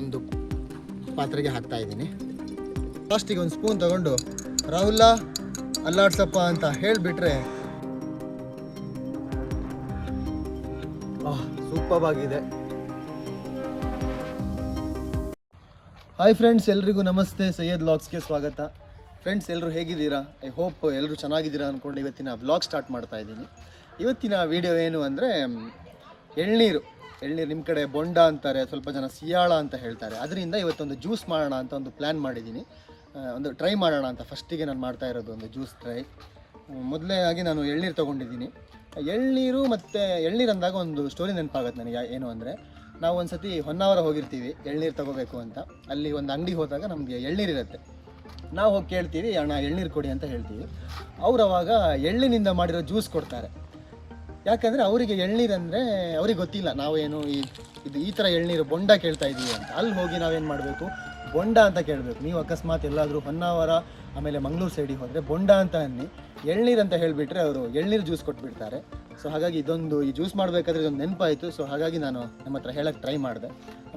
ಒಂದು ಪಾತ್ರೆಗೆ ಹಾಕ್ತಾ ಇದ್ದೀನಿ. ಫಸ್ಟಿಗೆ ಒಂದು ಸ್ಪೂನ್ ತಗೊಂಡು ರಾಹುಲ ಅಲ್ಲಾಡ್ಸಪ್ಪ ಅಂತ ಹೇಳಿಬಿಟ್ರೆ ಸೂಪರ್ ಆಗಿದೆ. ಹಾಯ್ ಫ್ರೆಂಡ್ಸ್ ಎಲ್ರಿಗೂ ನಮಸ್ತೆ. ಸೈಯದ್ ವ್ಲಾಗ್ಸ್ಗೆ ಸ್ವಾಗತ. ಫ್ರೆಂಡ್ಸ್ ಎಲ್ಲರೂ ಹೇಗಿದ್ದೀರಾ? ಐ ಹೋಪ್ ಎಲ್ಲರೂ ಚೆನ್ನಾಗಿದ್ದೀರಾ ಅಂದ್ಕೊಂಡು ಇವತ್ತಿನ ಬ್ಲಾಗ್ ಸ್ಟಾರ್ಟ್ ಮಾಡ್ತಾ ಇದ್ದೀನಿ. ಇವತ್ತಿನ ವಿಡಿಯೋ ಏನು ಅಂದರೆ, ಎಳ್ನೀರು. ಎಳ್ನೀರು ನಿಮ್ಮ ಕಡೆ ಬೊಂಡ ಅಂತಾರೆ, ಸ್ವಲ್ಪ ಜನ ಸಿಯಾಳ ಅಂತ ಹೇಳ್ತಾರೆ. ಅದರಿಂದ ಇವತ್ತೊಂದು ಜ್ಯೂಸ್ ಮಾಡೋಣ ಅಂತ ಒಂದು ಪ್ಲ್ಯಾನ್ ಮಾಡಿದ್ದೀನಿ. ಒಂದು ಟ್ರೈ ಮಾಡೋಣ ಅಂತ ಫಸ್ಟಿಗೆ ನಾನು ಮಾಡ್ತಾ ಇರೋದು ಒಂದು ಜ್ಯೂಸ್ ಟ್ರೈ. ಮೊದಲೇ ಆಗಿ ನಾನು ಎಳ್ನೀರು ತೊಗೊಂಡಿದ್ದೀನಿ. ಎಳ್ನೀರು ಮತ್ತು ಎಳ್ನೀರು ಅಂದಾಗ ಒಂದು ಸ್ಟೋರಿ ನೆನಪಾಗುತ್ತೆ ನನಗೆ, ಏನು ಅಂದರೆ, ನಾವು ಒಂದು ಸತಿ ಹೊನ್ನಾವರ ಹೋಗಿರ್ತೀವಿ, ಎಳ್ನೀರು ತಗೋಬೇಕು ಅಂತ. ಅಲ್ಲಿ ಒಂದು ಅಂಗಡಿಗೆ ಹೋದಾಗ ನಮಗೆ ಎಳ್ನೀರು ಇರುತ್ತೆ. ನಾವು ಹೋಗಿ ಕೇಳ್ತೀವಿ, ಅಣ್ಣ ಎಳ್ನೀರು ಕೊಡಿ ಅಂತ ಹೇಳ್ತೀವಿ. ಅವ್ರು ಅವಾಗ ಎಳ್ಳಿನಿಂದ ಮಾಡಿರೋ ಜ್ಯೂಸ್ ಕೊಡ್ತಾರೆ. ಯಾಕಂದರೆ ಅವರಿಗೆ ಎಳ್ನೀರು ಅಂದರೆ ಅವ್ರಿಗೆ ಗೊತ್ತಿಲ್ಲ, ನಾವೇನು ಈ ಇದು ಈ ಥರ ಎಳ್ನೀರು ಬೊಂಡ ಕೇಳ್ತಾ ಇದ್ದೀವಿ ಅಂತ. ಅಲ್ಲಿ ಹೋಗಿ ನಾವೇನು ಮಾಡಬೇಕು? ಬೊಂಡ ಅಂತ ಕೇಳಬೇಕು. ನೀವು ಅಕಸ್ಮಾತ್ ಎಲ್ಲಾದರೂ ಹೊನ್ನಾವರ, ಆಮೇಲೆ ಮಂಗಳೂರು ಸೈಡಿಗೆ ಹೋದರೆ ಬೊಂಡ ಅಂತ ಅನ್ನಿ. ಎಳ್ನೀರು ಅಂತ ಹೇಳಿಬಿಟ್ರೆ ಅವರು ಎಳ್ನೀರು ಜ್ಯೂಸ್ ಕೊಟ್ಬಿಡ್ತಾರೆ. ಸೊ ಹಾಗಾಗಿ ಇದೊಂದು ಈ ಜ್ಯೂಸ್ ಮಾಡಬೇಕಾದ್ರೆ ಇದೊಂದು ನೆನಪಾಯಿತು. ಸೊ ಹಾಗಾಗಿ ನಾನು ನಮ್ಮ ಹತ್ರ ಹೇಳಕ್ಕೆ ಟ್ರೈ ಮಾಡಿದೆ.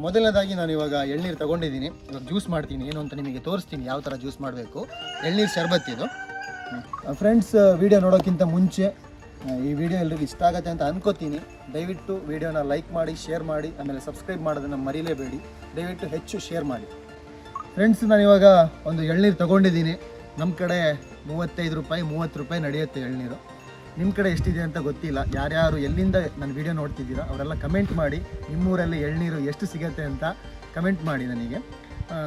ಮೊದಲನೇದಾಗಿ ನಾನು ಇವಾಗ ಎಳ್ನೀರು ತೊಗೊಂಡಿದ್ದೀನಿ. ಇವಾಗ ಜ್ಯೂಸ್ ಮಾಡ್ತೀನಿ. ಏನು ಅಂತ ನಿಮಗೆ ತೋರಿಸ್ತೀನಿ ಯಾವ ಥರ ಜ್ಯೂಸ್ ಮಾಡಬೇಕು. ಎಳ್ನೀರು ಶರ್ಬತ್ತಿದು ಫ್ರೆಂಡ್ಸ್ ವಿಡಿಯೋ ನೋಡೋಕ್ಕಿಂತ ಮುಂಚೆ ಈ ವಿಡಿಯೋ ಎಲ್ಲರಿಗೂ ಇಷ್ಟ ಆಗುತ್ತೆ ಅಂತ ಅನ್ಕೋತೀನಿ. ದಯವಿಟ್ಟು ವಿಡಿಯೋನ ಲೈಕ್ ಮಾಡಿ ಶೇರ್ ಮಾಡಿ, ಆಮೇಲೆ ಸಬ್ಸ್ಕ್ರೈಬ್ ಮಾಡೋದನ್ನು ಮರೀಲೇಬೇಡಿ. ದಯವಿಟ್ಟು ಹೆಚ್ಚು ಶೇರ್ ಮಾಡಿ. ಫ್ರೆಂಡ್ಸ್ ನಾನು ಇವಾಗ ಒಂದು ಎಳ್ನೀರು ತೊಗೊಂಡಿದ್ದೀನಿ. ನಮ್ಮ ಕಡೆ ಮೂವತ್ತೈದು ರೂಪಾಯಿ, ಮೂವತ್ತು ರೂಪಾಯಿ ನಡೆಯುತ್ತೆ ಎಳ್ನೀರು. ನಿಮ್ಮ ಕಡೆ ಎಷ್ಟಿದೆ ಅಂತ ಗೊತ್ತಿಲ್ಲ. ಯಾರ್ಯಾರು ಎಲ್ಲಿಂದ ನನ್ನ ವಿಡಿಯೋ ನೋಡ್ತಿದ್ದೀರಾ, ಅವರೆಲ್ಲ ಕಮೆಂಟ್ ಮಾಡಿ, ನಿಮ್ಮೂರಲ್ಲಿ ಎಳ್ನೀರು ಎಷ್ಟು ಸಿಗುತ್ತೆ ಅಂತ ಕಮೆಂಟ್ ಮಾಡಿ ನನಗೆ.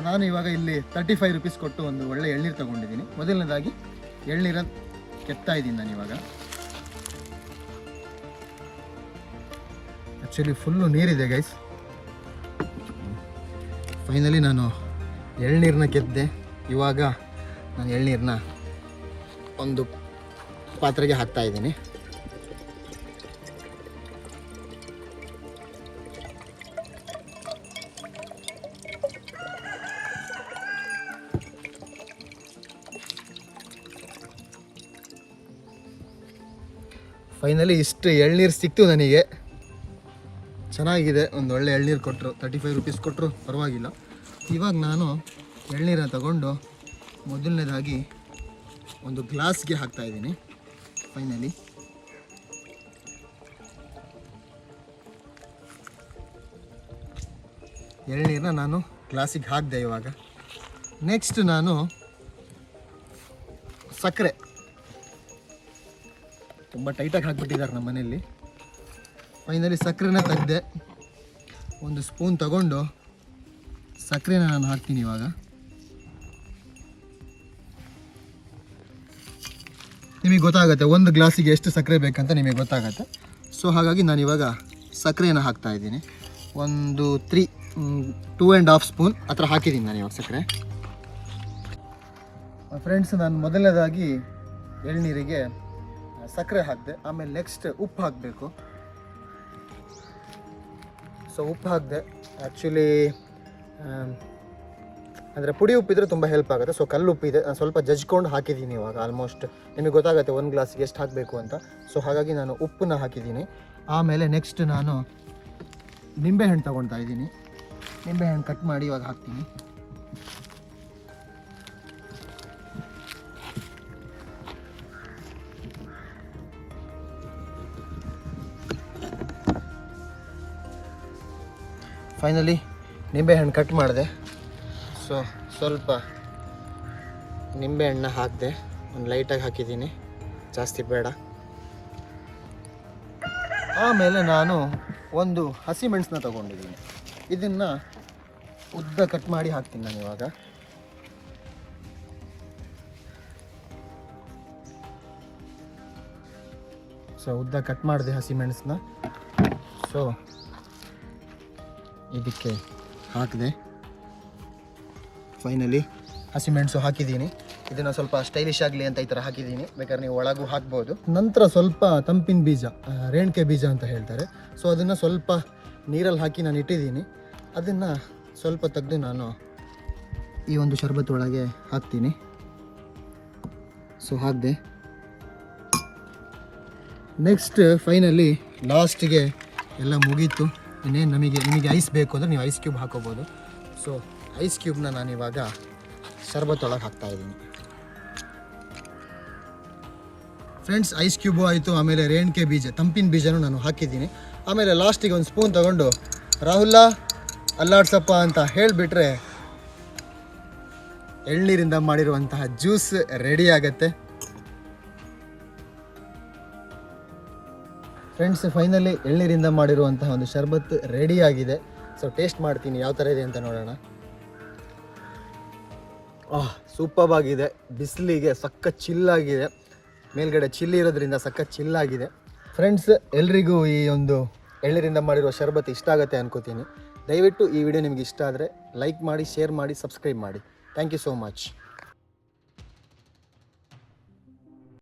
ನಾನು ಇವಾಗ ಇಲ್ಲಿ ತರ್ಟಿ ಫೈವ್ ರುಪೀಸ್ ಕೊಟ್ಟು ಒಂದು ಒಳ್ಳೆ ಎಳ್ನೀರು ತೊಗೊಂಡಿದ್ದೀನಿ. ಮೊದಲನೇದಾಗಿ ಎಳ್ನೀರನ್ನು ಕೆತ್ತಾ ಇದ್ದೀನಿ ನಾನು ಇವಾಗ. ಆ್ಯಕ್ಚುಲಿ ಫುಲ್ಲು ನೀರಿದೆ ಗೈಸ್ ಫೈನಲಿ ನಾನು ಎಳ್ನೀರನ್ನ ಕೆದ್ದೆ. ಇವಾಗ ನಾನು ಎಳ್ನೀರನ್ನ ಒಂದು ಪಾತ್ರೆಗೆ ಹಾಕ್ತಾ ಇದ್ದೀನಿ. ಫೈನಲಿ ಇಷ್ಟು ಎಳ್ನೀರು ಸಿಕ್ತು ನನಗೆ. ಚೆನ್ನಾಗಿದೆ. ಒಂದು ಒಳ್ಳೆ ಎಳ್ನೀರು ಕೊಟ್ಟರು ತರ್ಟಿ ಫೈವ್ ರುಪೀಸ್ ಕೊಟ್ಟರು ಪರವಾಗಿಲ್ಲ. ಇವಾಗ ನಾನು ಎಳ್ನೀರನ್ನ ತಗೊಂಡು ಮೊದಲನೇದಾಗಿ ಒಂದು ಗ್ಲಾಸ್ಗೆ ಹಾಕ್ತಾ ಇದ್ದೀನಿ. ಫೈನಲಿ ಎಳ್ನೀರನ್ನ ನಾನು ಗ್ಲಾಸಿಗೆ ಹಾಕಿದೆ ಇವಾಗ. ನೆಕ್ಸ್ಟ್ ನಾನು ಸಕ್ಕರೆ. ತುಂಬ ಟೈಟಾಗಿ ಹಾಕ್ಬಿಟ್ಟಿದ್ದಾರೆ ನಮ್ಮ ಮನೆಯಲ್ಲಿ ಫೈನಲಿ ಸಕ್ಕರೆನ ತೆಗ್ದೆ ಒಂದು ಸ್ಪೂನ್ ತಗೊಂಡು ಸಕ್ಕರೆನ ನಾನು ಹಾಕ್ತೀನಿ ಇವಾಗ. ನಿಮಗೆ ಗೊತ್ತಾಗುತ್ತೆ ಒಂದು ಗ್ಲಾಸಿಗೆ ಎಷ್ಟು ಸಕ್ಕರೆ ಬೇಕಂತ ನಿಮಗೆ ಗೊತ್ತಾಗುತ್ತೆ. ಸೊ ಹಾಗಾಗಿ ನಾನು ಇವಾಗ ಸಕ್ಕರೆನ ಹಾಕ್ತಾ ಇದ್ದೀನಿ. ಒಂದು three two and half spoon ಹತ್ರ ಹಾಕಿದ್ದೀನಿ ನಾನು ಇವಾಗ ಸಕ್ಕರೆ ಫ್ರೆಂಡ್ಸ್ ನಾನು ಮೊದಲನೇದಾಗಿ ಎಳ್ನೀರಿಗೆ ಸಕ್ಕರೆ ಹಾಕಿದೆ, ಆಮೇಲೆ ನೆಕ್ಸ್ಟ್ ಉಪ್ಪು ಹಾಕಬೇಕು. ಸೊ ಉಪ್ಪು ಹಾಕಿದೆ ಆ್ಯಕ್ಚುಲಿ ಅಂದರೆ ಪುಡಿ ಉಪ್ಪಿದ್ರೆ ತುಂಬ ಹೆಲ್ಪ್ ಆಗುತ್ತೆ. ಸೊ ಕಲ್ಲು ಉಪ್ಪಿದೆ. ನಾನು ಸ್ವಲ್ಪ ಜಜ್ಕೊಂಡು ಹಾಕಿದ್ದೀನಿ ಇವಾಗ ಆಲ್ಮೋಸ್ಟ್ ನಿಮಗೆ ಗೊತ್ತಾಗುತ್ತೆ ಒಂದು ಗ್ಲಾಸ್ಗೆ ಎಷ್ಟು ಹಾಕಬೇಕು ಅಂತ. ಸೊ ಹಾಗಾಗಿ ನಾನು ಉಪ್ಪನ್ನ ಹಾಕಿದ್ದೀನಿ. ಆಮೇಲೆ ನೆಕ್ಸ್ಟ್ ನಾನು ನಿಂಬೆಹಣ್ಣು ತೊಗೊಳ್ತಾ ಇದ್ದೀನಿ. ನಿಂಬೆಹಣ್ಣು ಕಟ್ ಮಾಡಿ ಇವಾಗ ಹಾಕ್ತೀನಿ. ಫೈನಲಿ ನಿಂಬೆಹಣ್ಣು ಕಟ್ ಮಾಡಿದೆ. ಸೊ ಸ್ವಲ್ಪ ನಿಂಬೆಹಣ್ಣು ಹಾಕಿದೆ. ಒಂದು ಲೈಟಾಗಿ ಹಾಕಿದ್ದೀನಿ. ಜಾಸ್ತಿ ಬೇಡ. ಆಮೇಲೆ ನಾನು ಒಂದು ಹಸಿಮೆಣಸನ್ನ ತೊಗೊಂಡಿದ್ದೀನಿ. ಇದನ್ನು ಉದ್ದ ಕಟ್ ಮಾಡಿ ಹಾಕ್ತೀನಿ ನಾನು ಇವಾಗ. ಸೊ ಉದ್ದ ಕಟ್ ಮಾಡಿದೆ ಹಸಿಮೆಣಸನ್ನ ಸೊ ಇದಕ್ಕೆ ಹಾಕಿದೆ. ಫೈನಲಿ ಹಸಿಮೆಣಸು ಹಾಕಿದ್ದೀನಿ. ಇದನ್ನು ಸ್ವಲ್ಪ ಸ್ಟೈಲಿಶ್ ಆಗಲಿ ಅಂತ ಈ ಥರ ಹಾಕಿದ್ದೀನಿ. ಬೇಕಾದ್ರೆ ನೀವು ಒಳಗೂ ಹಾಕ್ಬೋದು. ನಂತರ ಸ್ವಲ್ಪ ತಂಪಿನ ಬೀಜ ರೇಣಿಕೆ ಬೀಜ ಅಂತ ಹೇಳ್ತಾರೆ. ಸೊ ಅದನ್ನು ಸ್ವಲ್ಪ ನೀರಲ್ಲಿ ಹಾಕಿ ನಾನು ಇಟ್ಟಿದ್ದೀನಿ. ಅದನ್ನು ಸ್ವಲ್ಪ ತೆಗೆದು ನಾನು ಈ ಒಂದು ಶರ್ಬತ್ ಒಳಗೆ ಹಾಕ್ತೀನಿ. ಸೊ ಹಾಕಿದೆ. ನೆಕ್ಸ್ಟ್ ಫೈನಲಿ ಲಾಸ್ಟಿಗೆ ಎಲ್ಲ ಮುಗೀತು. ಇನ್ನೇನು ನಮಗೆ, ನಿಮಗೆ ಐಸ್ ಬೇಕು ಅಂದರೆ ನೀವು ಐಸ್ ಕ್ಯೂಬ್ ಹಾಕೋಬೋದು. ಸೊ ಐಸ್ ಕ್ಯೂಬ್ನ ನಾನಿವಾಗ ಹಾಕ್ತಾ ಇದ್ದೀನಿ. ಫ್ರೆಂಡ್ಸ್ ಐಸ್ ಕ್ಯೂಬು ಆಯಿತು, ಆಮೇಲೆ ರೇಣಿಕೆ ಬೀಜ, ತಂಪಿನ ಬೀಜನೂ ನಾನು ಹಾಕಿದ್ದೀನಿ. ಆಮೇಲೆ ಲಾಸ್ಟಿಗೆ ಒಂದು ಸ್ಪೂನ್ ತಗೊಂಡು ರಾಹುಲ್ಲ ಅಲ್ಲಾಡ್ಸಪ್ಪ ಅಂತ ಹೇಳಿಬಿಟ್ರೆ ಎಳ್ನೀರಿಂದ ಮಾಡಿರುವಂತಹ ಜ್ಯೂಸ್ ರೆಡಿ ಆಗತ್ತೆ. ಫ್ರೆಂಡ್ಸ್ ಫೈನಲಿ ಎಳ್ನೀರಿಂದ ಮಾಡಿರುವಂತಹ ಒಂದು ಶರ್ಬತ್ ರೆಡಿ ಆಗಿದೆ. ಸೊ ಟೇಸ್ಟ್ ಮಾಡ್ತೀನಿ, ಯಾವ ಥರ ಇದೆ ಅಂತ ನೋಡೋಣ. ಆಹ್ ಸೂಪರ್ ಆಗಿದೆ. ಬಿಸಿಲಿಗೆ ಸಕ್ಕ ಚಿಲ್ಲಾಗಿದೆ ಮೇಲ್ಗಡೆ ಚಿಲ್ಲಿ ಇರೋದ್ರಿಂದ ಸಕ್ಕ ಚಿಲ್ಲಾಗಿದೆ ಫ್ರೆಂಡ್ಸ್ ಎಲ್ರಿಗೂ ಈ ಒಂದು ಎಳ್ನೀರಿಂದ ಮಾಡಿರುವ ಶರ್ಬತ್ ಇಷ್ಟ ಆಗುತ್ತೆ ಅನ್ಕೋತೀನಿ. ದಯವಿಟ್ಟು ಈ ವಿಡಿಯೋ ನಿಮಗೆ ಇಷ್ಟ ಆದರೆ ಲೈಕ್ ಮಾಡಿ ಶೇರ್ ಮಾಡಿ ಸಬ್ಸ್ಕ್ರೈಬ್ ಮಾಡಿ. Thank you so much